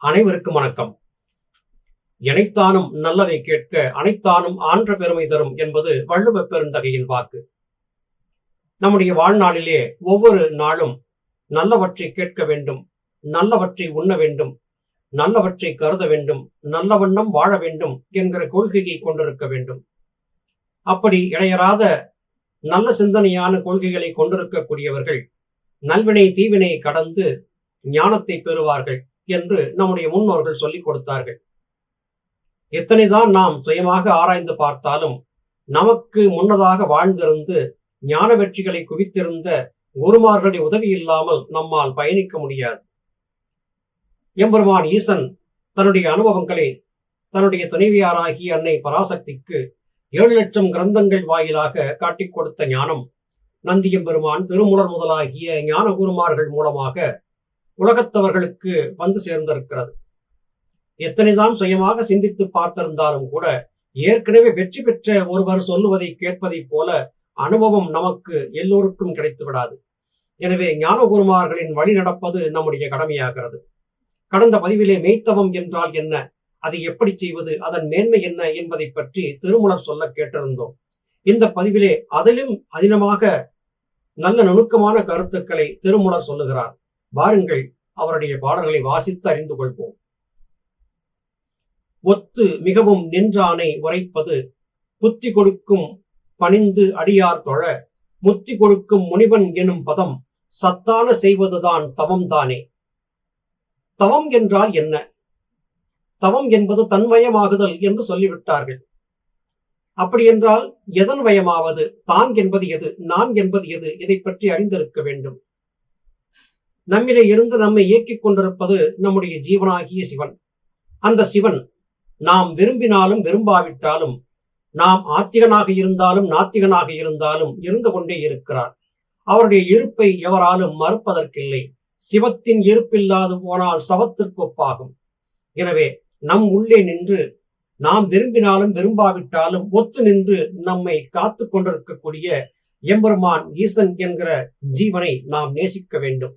அனைவருக்கும் வணக்கம். இணைத்தானும் நல்லதை கேட்க அனைத்தானும் ஆன்ற பெருமை தரும் என்பது வள்ளுவ பெருந்தகையின் வாக்கு. நம்முடைய வாழ்நாளிலே ஒவ்வொரு நாளும் நல்லவற்றை கேட்க வேண்டும் நல்லவற்றை உண்ண வேண்டும் நல்லவற்றை கருத வேண்டும் நல்ல வண்ணம் வாழ வேண்டும் என்கிற கொள்கையை கொண்டிருக்க வேண்டும். அப்படி இடையராத நல்ல சிந்தனையான கொள்கைகளை கொண்டிருக்கக்கூடியவர்கள் நல்வினை தீவினை கடந்து ஞானத்தை பெறுவார்கள். என்று நம்முடைய முன்னோர்கள் சொல்லிக் கொடுத்தார்கள். எத்தனைதான் நாம் சுயமாக ஆராய்ந்து பார்த்தாலும் நமக்கு முன்னதாக வாழ்ந்திருந்து ஞான வெற்றிகளை குவித்திருந்த குருமார்களுடைய உதவி இல்லாமல் நம்மால் பயணிக்க முடியாது. எம்பெருமான் ஈசன் தன்னுடைய அனுபவங்களை தன்னுடைய துணைவியாராகிய அன்னை பராசக்திக்கு ஏழு லட்சம் கிரந்தங்கள் வாயிலாக காட்டிக் கொடுத்த ஞானம் நந்தியம்பெருமான் திருமுலர் முதலாகிய ஞான குருமார்கள் மூலமாக உலகத்தவர்களுக்கு வந்து சேர்ந்திருக்கிறது. எத்தனைதான் சுயமாக சிந்தித்து பார்த்திருந்தாலும் கூட ஏற்கனவே வெற்றி பெற்ற ஒருவர் சொல்லுவதை கேட்பதைப் போல அனுபவம் நமக்கு எல்லோருக்கும் கிடைத்து விடாது எனவே ஞானகுருமார்களின் வழி நடப்பது நம்முடைய கடமையாகிறது. கடந்த பதிவிலே மெய்த்தவம் என்றால் என்ன? அதை எப்படி செய்வது? அதன் மேன்மை என்ன? என்பதை பற்றி திருமுலர் சொல்ல கேட்டிருந்தோம். இந்த பதிவிலே அதிலும் அதினமாக நல்ல நுணுக்கமான கருத்துக்களை திருமுலர் சொல்லுகிறார். வாருங்கள் அவருடைய பாடல்களை வாசித்து அறிந்து கொள்வோம். ஒத்து மிகவும் நின்றானை உரைப்பது புத்தி கொடுக்கும் பணிந்து அடியார் தொழ முத்தி கொடுக்கும் முனிவன் எனும் பதம் சத்தான செய்வதுதான் தவம் தானே தவம் என்றால் என்ன? தவம் என்பது தன்மயமாகுதல் என்று சொல்லிவிட்டார்கள். அப்படி என்றால் எதன் வயமாவது தான் என்பது எது நான் என்பது எது இதை பற்றி அறிந்திருக்க வேண்டும். நம்மிலே இருந்து நம்மை இயக்கிக் கொண்டிருப்பது நம்முடைய ஜீவனாகிய சிவன். அந்த சிவன் நாம் விரும்பினாலும் விரும்பாவிட்டாலும் நாம் ஆத்திகனாக இருந்தாலும் நாத்திகனாக இருந்தாலும் இருந்து கொண்டே இருக்கிறார். அவருடைய இருப்பை எவராலும் மறுப்பதற்கில்லை. சிவத்தின் இருப்பில்லாது போனால் சவத்திற்கு ஒப்பாகும். எனவே நம் உள்ளே நின்று நாம் விரும்பினாலும் விரும்பாவிட்டாலும் ஒத்து நின்று நம்மை காத்து கொண்டிருக்கக்கூடிய எம்பெருமான் ஈசன் என்கிற ஜீவனை நாம் நேசிக்க வேண்டும்.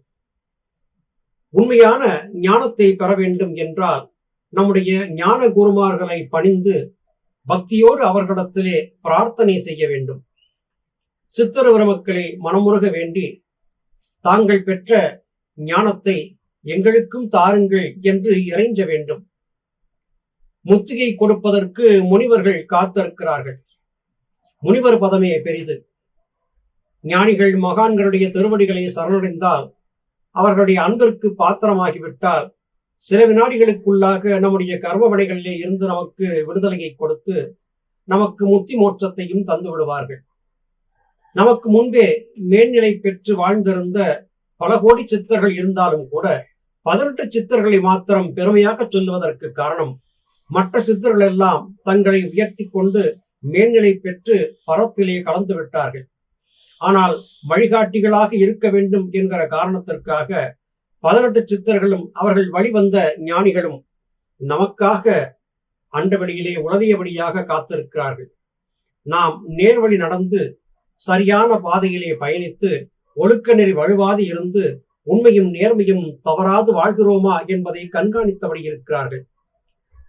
உண்மையான ஞானத்தை பெற வேண்டும் என்றால் நம்முடைய ஞான குருமார்களை பணிந்து பக்தியோடு அவர்களிடத்திலே பிரார்த்தனை செய்ய வேண்டும். சித்தருவர மக்களை மனமுருக வேண்டி தாங்கள் பெற்ற ஞானத்தை எங்களுக்கும் தாருங்கள் என்று இறைஞ்ச வேண்டும். முத்திகை கொடுப்பதற்கு முனிவர்கள் காத்திருக்கிறார்கள். முனிவர் பதமே பெரிது. ஞானிகள் மகான்களுடைய திருவடிகளை சரணடைந்தால் அவர்களுடைய அன்பிற்கு பாத்திரமாகிவிட்டால் சில வினாடிகளுக்குள்ளாக நம்முடைய கர்ம வினைகளிலே இருந்து நமக்கு விடுதலையை கொடுத்து நமக்கு முத்தி மோற்றத்தையும் தந்து விடுவார்கள். நமக்கு முன்பே மேல்நிலை பெற்று வாழ்ந்திருந்த பல கோடி சித்தர்கள் இருந்தாலும் கூட பதினெட்டு சித்தர்களை மாத்திரம் பெருமையாக சொல்லுவதற்கு காரணம் மற்ற சித்தர்கள் எல்லாம் தங்களை உயர்த்தி கொண்டு மேல்நிலை பெற்று பரத்திலே கலந்து விட்டார்கள். ஆனால் வழிகாட்டிகளாக இருக்க வேண்டும் என்கிற காரணத்திற்காக பதினெட்டு சித்தர்களும் அவர்கள் வழிவந்த ஞானிகளும் நமக்காக அண்டவெளியிலே உளவியபடியாக காத்திருக்கிறார்கள். நாம் நேர்வழி நடந்து சரியான பாதையிலே பயணித்து ஒழுக்க நெறி வலுவாது இருந்து உண்மையும் நேர்மையும் தவறாது வாழ்கிறோமா என்பதை கண்காணித்தபடி இருக்கிறார்கள்.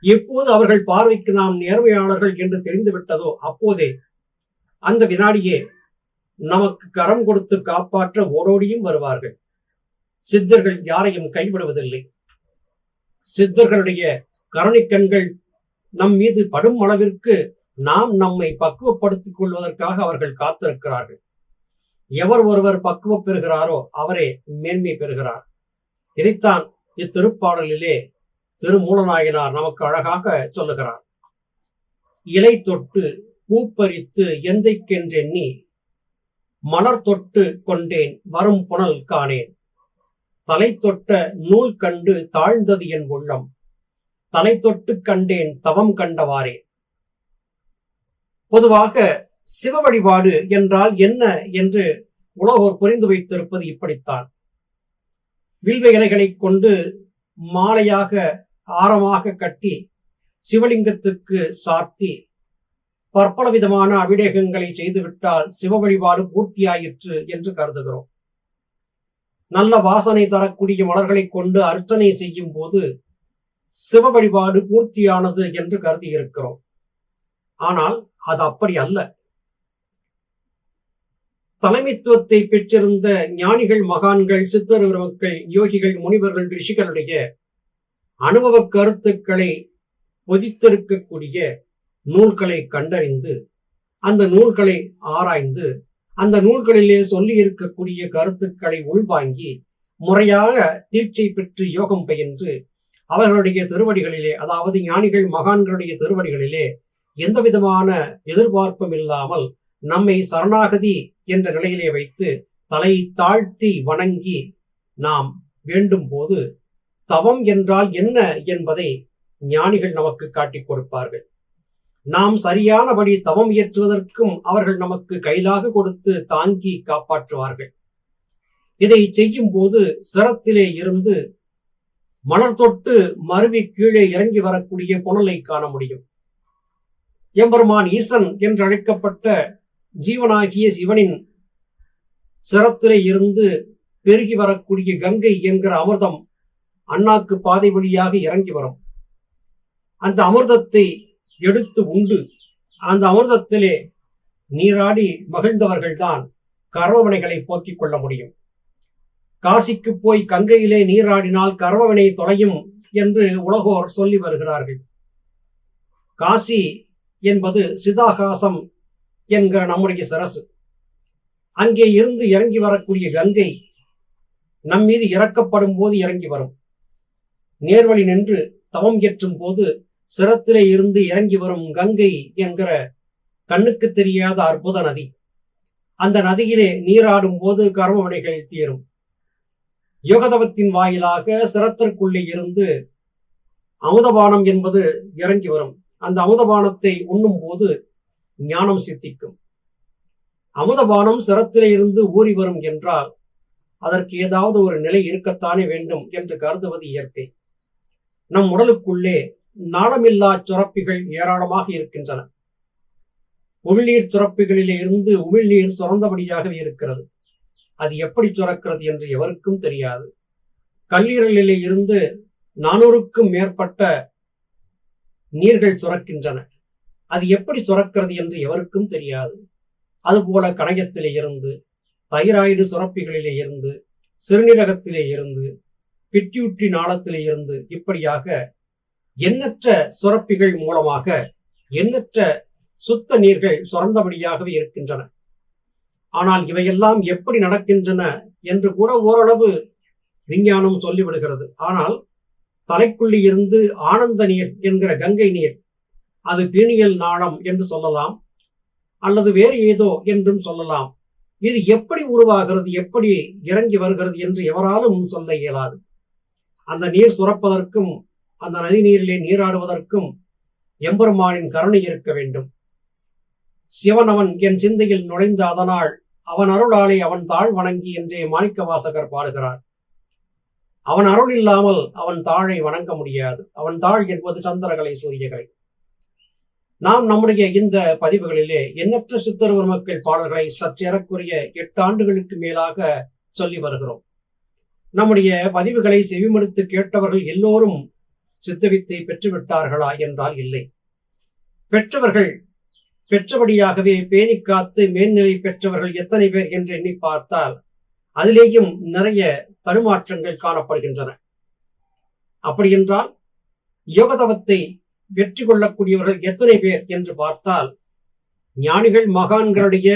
எப்போது அவர்கள் பார்வைக்கு நாம் நேர்மையாளர்கள் என்று தெரிந்துவிட்டதோ அப்போதே அந்த வினாடியே நமக்கு கரம் கொடுத்து காப்பாற்ற ஓடோடியும் வருவார்கள். சித்தர்கள் யாரையும் கைவிடுவதில்லை. சித்தர்களுடைய கருணைக்கண்கள் நம் மீது படும் அளவிற்கு நாம் நம்மை பக்குவப்படுத்திக் கொள்வதற்காக அவர்கள் காத்திருக்கிறார்கள். எவர் ஒருவர் பக்குவம் பெறுகிறாரோ அவரே மேன்மை பெறுகிறார். இதைத்தான் இத்திருப்பாடலிலே திருமூலநாயனார் நமக்கு அழகாக சொல்லுகிறார். இலை தொட்டு பூப்பறித்து எந்தைக்கென்றெண்ணி மலர் தொட்டு கொண்டேன் வரும் புனல் காணேன். தலை தொட்ட நூல் கண்டு தாழ்ந்தது என் உள்ளம். தலை தொட்டு கண்டேன் தவம் கண்டவாறே. பொதுவாக சிவ வழிபாடு என்றால் என்ன என்று உலகோர் புரிந்து வைத்திருப்பது இப்படித்தான். வில்வ இலைகளை கொண்டு மாலையாக ஆரமாக கட்டி சிவலிங்கத்துக்கு சாத்தி பற்பல விதமான அபிடேகங்களை செய்துவிட்டால் சிவ வழிபாடு பூர்த்தியாயிற்று என்று கருதுகிறோம். நல்ல வாசனை தரக்கூடிய மலர்களை கொண்டு அர்ச்சனை செய்யும் போது சிவ வழிபாடு பூர்த்தியானது என்று கருதி இருக்கிறோம் ஆனால் அது அப்படி அல்ல. தலைமைத்துவத்தை பெற்றிருந்த ஞானிகள் மகான்கள் சித்தர் மக்கள் யோகிகள் முனிவர்கள் ரிஷிகளுடைய அனுபவ கருத்துக்களை பொதித்திருக்கக்கூடிய நூல்களை கண்டறிந்து அந்த நூல்களை ஆராய்ந்து அந்த நூல்களிலே சொல்லி இருக்கக்கூடிய கருத்துக்களை உள்வாங்கி முறையாக தீட்சை பெற்று யோகம் பயின்று அவர்களுடைய திருவடிகளிலே அதாவது ஞானிகள் மகான்களுடைய திருவடிகளிலே எந்த விதமான எதிர்பார்ப்பும் இல்லாமல் நம்மை சரணாகதி என்ற நிலையிலே வைத்து தலை தாழ்த்தி வணங்கி நாம் வேண்டும் போது தவம் என்றால் என்ன என்பதை ஞானிகள் நமக்கு காட்டிக் கொடுப்பார்கள். நாம் சரியானபடி தவம் இயற்றுவதற்கும் அவர்கள் நமக்கு கைலாக கொடுத்து தாங்கி காப்பாற்றுவார்கள். இதை செய்யும் போது சிரத்திலே இருந்து மலர் தொட்டு மருவி கீழே இறங்கி வரக்கூடிய புனலை காண முடியும். எம்பெருமான் ஈசன் என்று அழைக்கப்பட்ட ஜீவனாகிய சிவனின் சிரத்திலே இருந்து பெருகி வரக்கூடிய கங்கை என்கிற அமிர்தம் அண்ணாக்கு பாதை வழியாக இறங்கி வரும். அந்த அமிர்தத்தை எடுத்து உண்டு. அந்த அமிர்தத்திலே நீராடி மகிழ்ந்தவர்கள்தான் கர்வவினைகளை போக்கிக் கொள்ள முடியும். காசிக்கு போய் கங்கையிலே நீராடினால் கர்மவினை தொலையும் என்று உலகோர் சொல்லி வருகிறார்கள். காசி என்பது சிதாகாசம் என்கிற நம்முடைய சரசு. அங்கே இருந்து இறங்கி வரக்கூடிய கங்கை நம் மீது இறக்கப்படும் போது இறங்கி வரும். நேர்வழி நின்று தவம் ஏற்றும் போது சிரத்திலே இருந்து இறங்கி வரும் கங்கை என்கிற கண்ணுக்கு தெரியாத அற்புத நதி. அந்த நதியிலே நீராடும் போது கர்மவினைகள் தீரும். யோகதவத்தின் வாயிலாக சிரத்திற்குள்ளே இருந்து அமுதபானம் என்பது இறங்கி வரும். அந்த அமுதபானத்தை உண்ணும் போது ஞானம் சித்திக்கும். அமுதபானம் சிரத்திலே இருந்து ஊறி வரும் என்றால் அதற்கு ஏதாவது ஒரு நிலை இருக்கத்தானே வேண்டும் என்று கருதுவது இயற்கை. நம் உடலுக்குள்ளே நாளமில்லா சுரப்பிகள் ஏராளமாக இருக்கின்றன. உமிழ்நீர் சுரப்பிகளிலே இருந்து உமிழ்நீர் சுரந்தபடியாகவே இருக்கிறது. அது எப்படி சுரக்கிறது என்று எவருக்கும் தெரியாது. கல்லீரலிலே இருந்து நானூறுக்கும் மேற்பட்ட நீர்கள் சுரக்கின்றன. அது எப்படி சுரக்கிறது என்று எவருக்கும் தெரியாது. அதுபோல கணையத்திலே இருந்து தைராய்டு சுரப்பிகளிலே இருந்து சிறுநீரகத்திலே இருந்து பிட்யூட்டி நாளத்திலே இருந்து இப்படியாக எண்ணற்ற சுரப்பிகள் மூலமாக எண்ணற்ற சுத்த நீர்கள் சுரந்தபடியாகவே இருக்கின்றன. ஆனால் இவையெல்லாம் எப்படி நடக்கின்றன என்று கூட ஓரளவு விஞ்ஞானம் சொல்லிவிடுகிறது. ஆனால் தலைக்குள்ளி இருந்து ஆனந்த நீர் என்கிற கங்கை நீர் அது பீனியல் நாளம் என்று சொல்லலாம் அல்லது வேறு ஏதோ என்றும் சொல்லலாம். இது எப்படி உருவாகிறது எப்படி இறங்கி வருகிறது என்று எவராலும் சொல்ல இயலாது. அந்த நீர் சுரப்பதற்கும் அந்த நதி நீரிலே நீராடுவதற்கும் எம்பெருமானின் கருணை இருக்க வேண்டும். சிவன் அவன் என் சிந்தையில் நுழைந்த அதனால் அவன் அருளாலே அவன் தாழ் வணங்கி என்றே மாணிக்க வாசகர் பாடுகிறார். அவன் அருள் இல்லாமல் அவன் தாழை வணங்க முடியாது. அவன் தாழ் என்பது சந்திரகலை சூரியகலை. நாம் நம்முடைய இந்த பதிவுகளிலே எண்ணற்ற சித்தருவர் மக்கள் பாடல்களை சற்றேறக்குரிய எட்டு ஆண்டுகளுக்கு மேலாக சொல்லி வருகிறோம். நம்முடைய பதிவுகளை செவிமடுத்து கேட்டவர்கள் எல்லோரும் சித்தவித்தை பெற்றுவிட்டார்களா என்றால் இல்லை. பெற்றவர்கள் பெற்றபடியாகவே பேணி காத்து மேல்நிலை பெற்றவர்கள் எத்தனை பேர் என்று எண்ணி பார்த்தால் அதிலேயும் நிறைய தடுமாற்றங்கள் காணப்படுகின்றன. அப்படி என்றால் யோகதவத்தை வெற்றி கொள்ளக்கூடியவர்கள் எத்தனை பேர் என்று பார்த்தால் ஞானிகள் மகான்களுடைய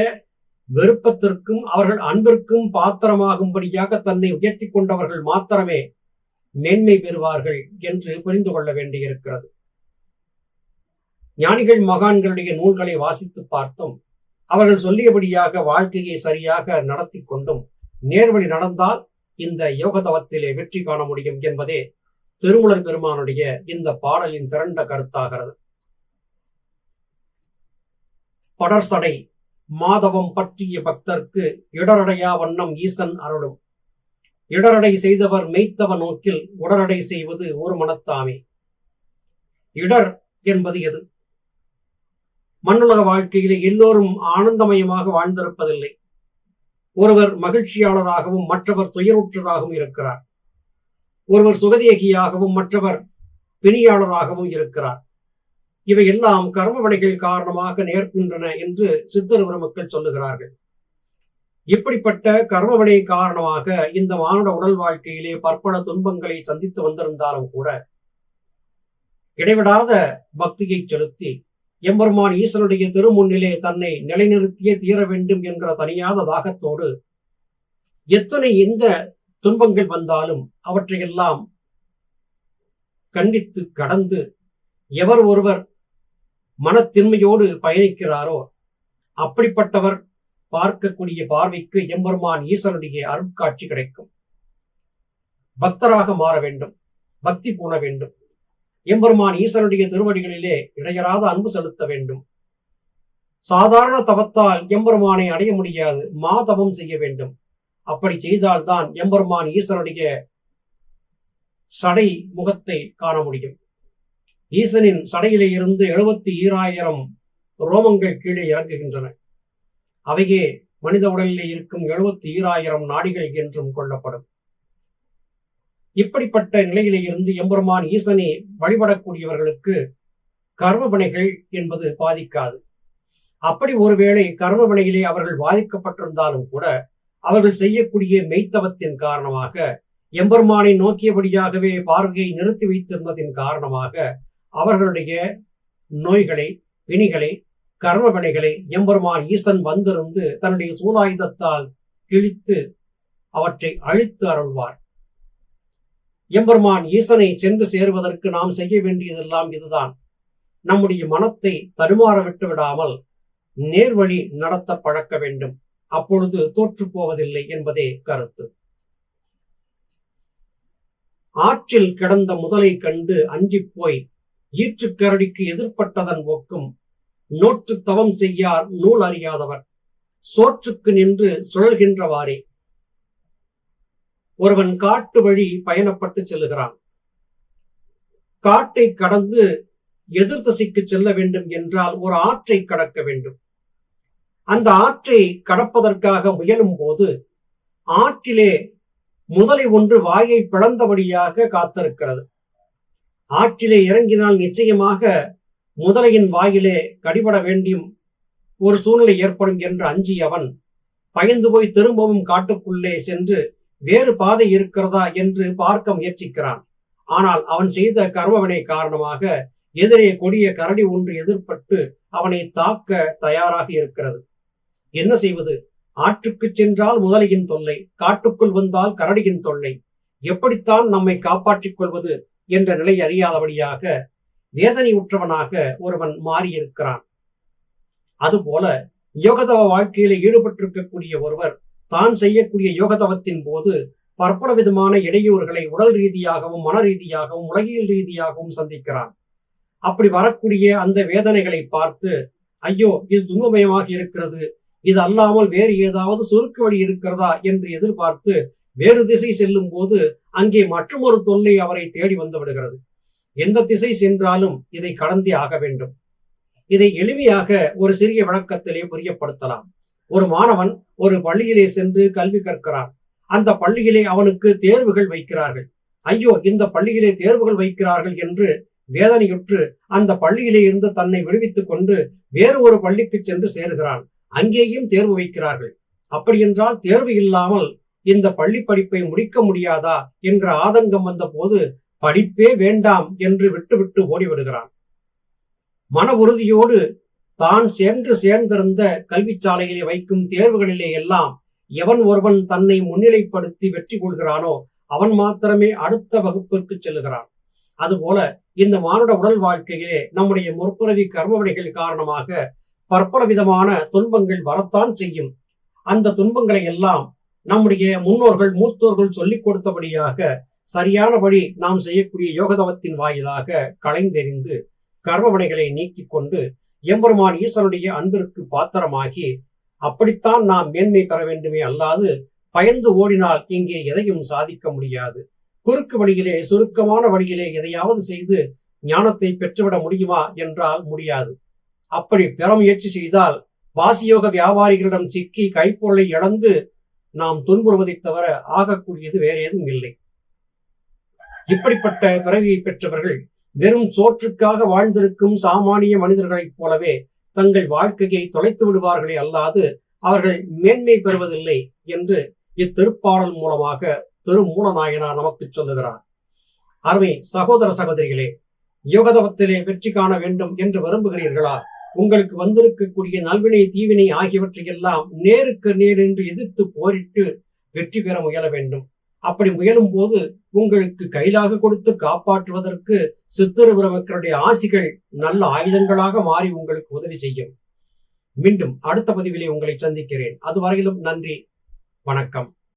விருப்பத்திற்கும் அவர்கள் அன்பிற்கும் பாத்திரமாகும்படியாக தன்னை உயர்த்தி கொண்டவர்கள் மாத்திரமே மேன்மை பெறுவார்கள் என்று புரிந்து கொள்ள வேண்டியிருக்கிறது. ஞானிகள் மகான்களுடைய நூல்களை வாசித்து பார்த்தும் அவர்கள் சொல்லியபடியாக வாழ்க்கையை சரியாக நடத்தி கொண்டும் நேர்வழி நடந்தால் இந்த யோகதவத்திலே வெற்றி காண முடியும் என்பதே திருமுலர் பெருமானுடைய இந்த பாடலின் திரண்ட கருத்தாகிறது. படர்சடை மாதவம் பற்றிய பக்தர்க்கு இடரடையா வண்ணம் ஈசன் அருளும். இடரடை செய்தவர் மெய்த்தவ நோக்கில் உடரடை செய்வது ஒரு மனத்தாமே. இடர் என்பது எது? மண்ணுலக வாழ்க்கையிலே எல்லோரும் ஆனந்தமயமாக வாழ்ந்திருப்பதில்லை. ஒருவர் மகிழ்ச்சியாளராகவும் மற்றவர் துயருற்றராகவும் இருக்கிறார். ஒருவர் சுகதேகியாகவும் மற்றவர் பிணியாளராகவும் இருக்கிறார். இவையெல்லாம் கர்ம வினைகள் காரணமாக நேர்கின்றன என்று சித்தர் பெருமக்கள் சொல்லுகிறார்கள். இப்படிப்பட்ட கர்மவினை காரணமாக இந்த மானுட உடல் வாழ்க்கையிலே பற்பல துன்பங்களை சந்தித்து வந்திருந்தாலும் கூட இடைவிடாத பக்தியை செலுத்தி எம்பெருமான் ஈசனுடைய திருமுன்னிலே தன்னை நிலைநிறுத்தியே தீர வேண்டும் என்கிற தனியாத தாகத்தோடு எத்தனை எந்த துன்பங்கள் வந்தாலும் அவற்றையெல்லாம் கண்டித்து கடந்து எவர் ஒருவர் மனத்தின்மையோடு பயணிக்கிறாரோ அப்படிப்பட்டவர் பார்க்கக்கூடிய பார்வைக்கு எம்பெருமான் ஈசனுடைய அருட்காட்சி கிடைக்கும். பக்தராக மாற வேண்டும் பக்தி பூண வேண்டும். எம்பெருமான் ஈசனுடைய திருவடிகளிலே இடையராத அன்பு செலுத்த வேண்டும். சாதாரண தவத்தால் எம்பெருமானை அடைய முடியாது மாதவம் செய்ய வேண்டும். அப்படி செய்தால்தான் எம்பெருமான் ஈசனுடைய சடை முகத்தை காண முடியும். ஈசனின் சடையிலே இருந்து எழுபத்தி ஈராயிரம் ரோமங்கள் கீழே இறங்குகின்றன. அவையே மனித உடலில் இருக்கும் எழுபத்தி ஈராயிரம் நாடிகள் என்றும் கொள்ளப்படும். இப்படிப்பட்ட நிலையிலே இருந்து எம்பெருமான் ஈசனை வழிபடக்கூடியவர்களுக்கு கர்ம வினைகள் என்பது பாதிக்காது. அப்படி ஒருவேளை கர்ம வினையிலே அவர்கள் பாதிக்கப்பட்டிருந்தாலும் கூட அவர்கள் செய்யக்கூடிய மெய்த்தவத்தின் காரணமாக எம்பெருமானை நோக்கியபடியாகவே பார்வையை நிறுத்தி வைத்திருந்ததின் காரணமாக அவர்களுடைய நோய்களை வினிகளை கர்ம வினைகளை எம்பெருமான் ஈசன் வந்திருந்து தன்னுடைய சூலாயுதத்தால் கிழித்து அவற்றை அழித்து அருள்வார். எம்பெருமான் ஈசனை சென்று சேருவதற்கு நாம் செய்ய வேண்டியதெல்லாம் இதுதான். நம்முடைய மனத்தை தடுமாற விட்டு விடாமல் நேர்வழி நடத்த பழக்க வேண்டும். அப்பொழுது தோற்று போவதில்லை என்பதே கருத்து. ஆற்றில் கிடந்த முதலை கண்டு அஞ்சிப் போய் ஈற்றுக்கரடிக்கு எதிர்ப்பட்டதன் ஒக்கும் நோற்று தவம் செய்யார் நூல் அறியாதவர். சோற்றுக்கு நின்று சுழல்கின்றவாறே. ஒருவன் காட்டு வழி பயணப்பட்டு செல்லுகிறான். காட்டை கடந்து எதிர் திசைக்கு செல்ல வேண்டும் என்றால் ஒரு ஆற்றை கடக்க வேண்டும். அந்த ஆற்றை கடப்பதற்காக முயலும் போது ஆற்றிலே முதலை ஒன்று வாயை பிளந்தபடியாக காத்திருக்கிறது. ஆற்றிலே இறங்கினால் நிச்சயமாக முதலையின் வாயிலே கடிபட வேண்டியும் ஒரு சூழ்நிலை ஏற்படும் என்று அஞ்சி அவன் பயந்து போய் திரும்பவும் காட்டுக்குள்ளே சென்று வேறு பாதை இருக்கிறதா என்று பார்க்க முயற்சிக்கிறான். ஆனால் அவன் செய்த கர்மவினை காரணமாக எதிரே கொடிய கரடி ஒன்று எதிர்பட்டு அவனை தாக்க தயாராக இருக்கிறது. என்ன செய்வது? ஆற்றுக்கு சென்றால் முதலையின் தொல்லை காட்டுக்குள் வந்தால் கரடியின் தொல்லை. எப்படித்தான் நம்மை காப்பாற்றிக் கொள்வது என்ற நிலை அறியாதபடியாக வேதனை உற்றவனாக ஒருவன் மாறியிருக்கிறான். அதுபோல யோகதவ வாழ்க்கையில ஈடுபட்டிருக்கக்கூடிய ஒருவர் தான் செய்யக்கூடிய யோகதவத்தின் போது பற்பல விதமான இடையூறுகளை உடல் ரீதியாகவும் மன ரீதியாகவும் உலகியல் ரீதியாகவும் சந்திக்கிறான். அப்படி வரக்கூடிய அந்த வேதனைகளை பார்த்து ஐயோ இது துன்பமயமாக இருக்கிறது. இது அல்லாமல் வேறு ஏதாவது சுருக்கு வழி இருக்கிறதா என்று எதிர்பார்த்து வேறு திசை செல்லும் போது அங்கே மற்றொரு தொல்லை அவரை தேடி வந்து விடுகிறது. எந்த திசை சென்றாலும் இதை கடந்தே ஆக வேண்டும். இதை எளிமையாக ஒரு சிறிய விளக்கத்திலே புரியப்படுத்தலாம். ஒரு மாணவன் ஒரு பள்ளியிலே சென்று கல்வி கற்கிறான். அந்த பள்ளியிலே அவனுக்கு தேர்வுகள் வைக்கிறார்கள். ஐயோ இந்த பள்ளியிலே தேர்வுகள் வைக்கிறார்கள் என்று வேதனையுற்று அந்த பள்ளியிலே இருந்து தன்னை விடுவித்துக் கொண்டு வேறு ஒரு பள்ளிக்கு சென்று சேருகிறான். அங்கேயும் தேர்வு வைக்கிறார்கள். அப்படியென்றால் தேர்வு இல்லாமல் இந்த பள்ளி படிப்பை முடிக்க முடியாதா என்ற ஆதங்கம் வந்த போது படிப்பே வேண்டாம் என்று விட்டுவிட்டு ஓடிவிடுகிறான். மன உறுதியோடு தான் சென்று சேர்ந்திருந்த கல்விச்சாலையிலே வைக்கும் தேர்வுகளிலே எல்லாம் எவன் ஒருவன் தன்னை முன்னிலைப்படுத்தி வெற்றி கொள்கிறானோ அவன் மாத்திரமே அடுத்த வகுப்பிற்கு செல்லுகிறான். அதுபோல இந்த மானுட உடல் வாழ்க்கையிலே நம்முடைய முற்புறவி கர்மவினைகள் காரணமாக பற்பல விதமான துன்பங்கள் வரத்தான் செய்யும். அந்த துன்பங்களை எல்லாம் நம்முடைய முன்னோர்கள் மூத்தோர்கள் சொல்லிக் கொடுத்தபடியாக சரியானபடி நாம் செய்யக்கூடிய யோகதவத்தின் வாயிலாக களைந்தெறிந்து கர்மவினைகளை நீக்கிக் கொண்டு எம்பெருமான் ஈசனுடைய அன்பிற்கு பாத்திரமாகி அப்படித்தான் நாம் மேன்மை பெற வேண்டுமே அல்லாது பயந்து ஓடினால் இங்கே எதையும் சாதிக்க முடியாது. குறுக்கு வழியிலே சுருக்கமான வழியிலே எதையாவது செய்து ஞானத்தை பெற்றுவிட முடியுமா என்றால் முடியாது. அப்படி பெற முயற்சி செய்தால் வாசியோக வியாபாரிகளிடம் சிக்கி கைப்பொருளை இழந்து நாம் துன்புறுவதை தவிர ஆகக்கூடியது வேற ஏதும் இல்லை. இப்படிப்பட்ட பிறவியை பெற்றவர்கள் வெறும் சோற்றுக்காக வாழ்ந்திருக்கும் சாமானிய மனிதர்களைப் போலவே தங்கள் வாழ்க்கையை தொலைத்து விடுவார்களே அல்லாது அவர்கள் மேன்மை பெறுவதில்லை என்று இத்திருப்பாடல் மூலமாக திருமூலநாயனார் நமக்கு சொல்லுகிறார். அருமை சகோதர சகோதரிகளே யோகதவத்திலே வெற்றி காண வேண்டும் என்று விரும்புகிறீர்களா? உங்களுக்கு வந்திருக்கக்கூடிய நல்வினை தீவினை ஆகியவற்றையெல்லாம் நேருக்கு நேர் என்று எதிர்த்து போரிட்டு வெற்றி பெற முயல வேண்டும். அப்படி முயலும் போது உங்களுக்கு கையிலாக கொடுத்து காப்பாற்றுவதற்கு சித்திர மக்களுடைய ஆசிகள் நல்ல ஆயுதங்களாக மாறி உங்களுக்கு உதவி செய்யும். மீண்டும் அடுத்த பதிவிலே உங்களை சந்திக்கிறேன். அதுவரையிலும் நன்றி. வணக்கம்.